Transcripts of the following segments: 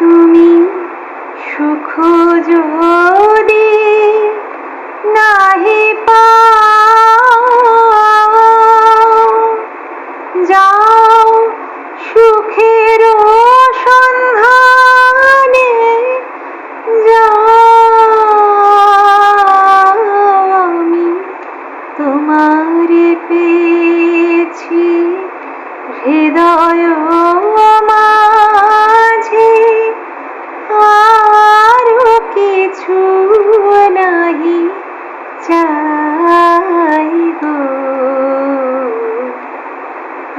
তুমি সুখ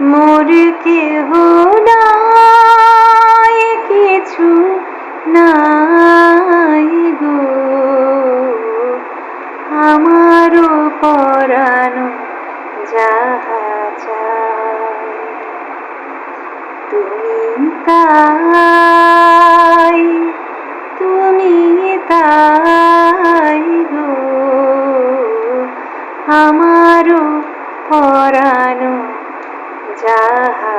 মোর কেহ নাই কিছু নাই গো। আমারও পরানো যাহা তুমি তাই তুমি তাই গো। আমারও পরানো যাহা